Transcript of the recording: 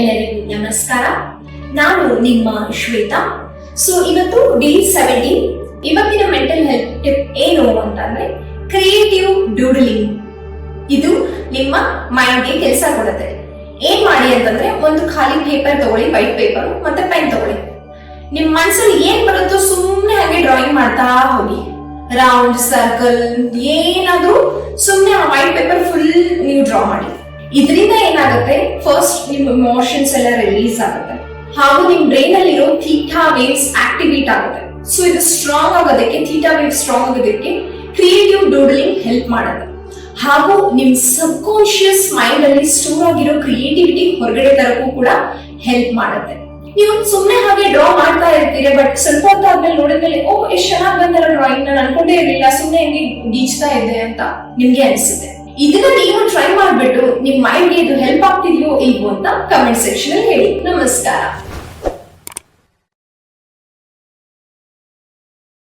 ಎಲ್ಲರಿಗೂ ನಮಸ್ಕಾರ. ನಾನು ನಿಮ್ಮ ಶ್ವೇತಾ. ಸೊ ಇವತ್ತು ಡಿ ಸೆವೆಂಟೀನ್ ಇವತ್ತಿನ ಮೆಂಟಲ್ ಹೆಲ್ತ್ ಟಿಪ್ ಏನು ಅಂತಂದ್ರೆ ಕ್ರಿಯೇಟಿವ್ ಡೂಡಲಿಂಗ್ ಇದು ನಿಮ್ಮ ಮೈಂಡ್ಗೆ ಕೆಲಸ ಕೊಡುತ್ತೆ. ಏನ್ ಮಾಡಿ ಅಂತಂದ್ರೆ ಒಂದು ಖಾಲಿ ಪೇಪರ್ ತಗೊಳ್ಳಿ ವೈಟ್ ಪೇಪರ್ ಮತ್ತೆ ಪೆನ್ ತಗೊಳ್ಳಿ. ನಿಮ್ ಮನ್ಸಲ್ಲಿ ಏನ್ ಬರುತ್ತೋ ಸುಮ್ಮನೆ ಹಾಗೆ ಡ್ರಾಯಿಂಗ್ ಮಾಡ್ತಾ ಹೋಗಿ. ರೌಂಡ್ ಸರ್ಕಲ್ ಏನಾದ್ರೂ ಸುಮ್ಮನೆ ಆ ವೈಟ್ ಪೇಪರ್ ಫುಲ್ ನೀವು ಡ್ರಾ ಮಾಡಿ. ಇದರಿಂದ ಏನಾಗುತ್ತೆ? ಫಸ್ಟ್ ನಿಮ್ ಇಮೋಷನ್ಸ್ ಎಲ್ಲ ರಿಲೀಸ್ ಆಗುತ್ತೆ. ಹಾಗೂ ನಿಮ್ ಬ್ರೈನ್ ಅಲ್ಲಿರೋ ಥೀಟಾ ವೇವ್ಸ್ ಆಕ್ಟಿವೇಟ್ ಆಗುತ್ತೆ. ಸೊ ಇದು ಸ್ಟ್ರಾಂಗ್ ಆಗೋದಕ್ಕೆ ಥೀಟಾ ವೇವ್ ಸ್ಟ್ರಾಂಗ್ ಆಗೋದಕ್ಕೆ ಕ್ರಿಯೇಟಿವ್ ಡೂಡಲಿಂಗ್ ಹೆಲ್ಪ್ ಮಾಡುತ್ತೆ. ಹಾಗೂ ನಿಮ್ ಸಬ್ ಕಾನ್ಶಿಯಸ್ ಮೈಂಡ್ ಅಲ್ಲಿ ಸ್ಟೋರ್ ಆಗಿರೋ ಕ್ರಿಯೇಟಿವಿಟಿ ಹೊರಗಡೆ ತರಕ್ಕೂ ಕೂಡ ಹೆಲ್ಪ್ ಮಾಡುತ್ತೆ. ನೀವು ಸುಮ್ಮನೆ ಹಾಗೆ ಡ್ರಾ ಮಾಡ್ತಾ ಇರ್ತೀರಿ ಬಟ್ ಸ್ವಲ್ಪ ಹೊತ್ತು ಆದ್ಮೇಲೆ ನೋಡಿದ್ಮೇಲೆ ಓ ಎಷ್ಟು ಚೆನ್ನಾಗಿ ಬಂದಲ್ಲ ಡ್ರಾಯಿಂಗ್ ನಾನು ಅನ್ಕೊಂಡೇ ಇರಲಿಲ್ಲ ಸುಮ್ಮನೆ ಹೆಂಗೆ ಗೀಚ್ತಾ ಇದೆ ಅಂತ ನಿಮ್ಗೆ ಅನಿಸುತ್ತೆ. ಇದನ್ನ ನೀವು ಟ್ರೈ ಮಾಡ್ಬಿಟ್ಟು ನಿಮ್ ಮೈಂಡ್ಗೆ ಇದು ಹೆಲ್ಪ್ ಆಗ್ತಿದ್ಯೋ ಇಲ್ವೋ ಅಂತ ಕಮೆಂಟ್ ಸೆಕ್ಷನ್ ಅಲ್ಲಿ ಹೇಳಿ. ನಮಸ್ಕಾರ.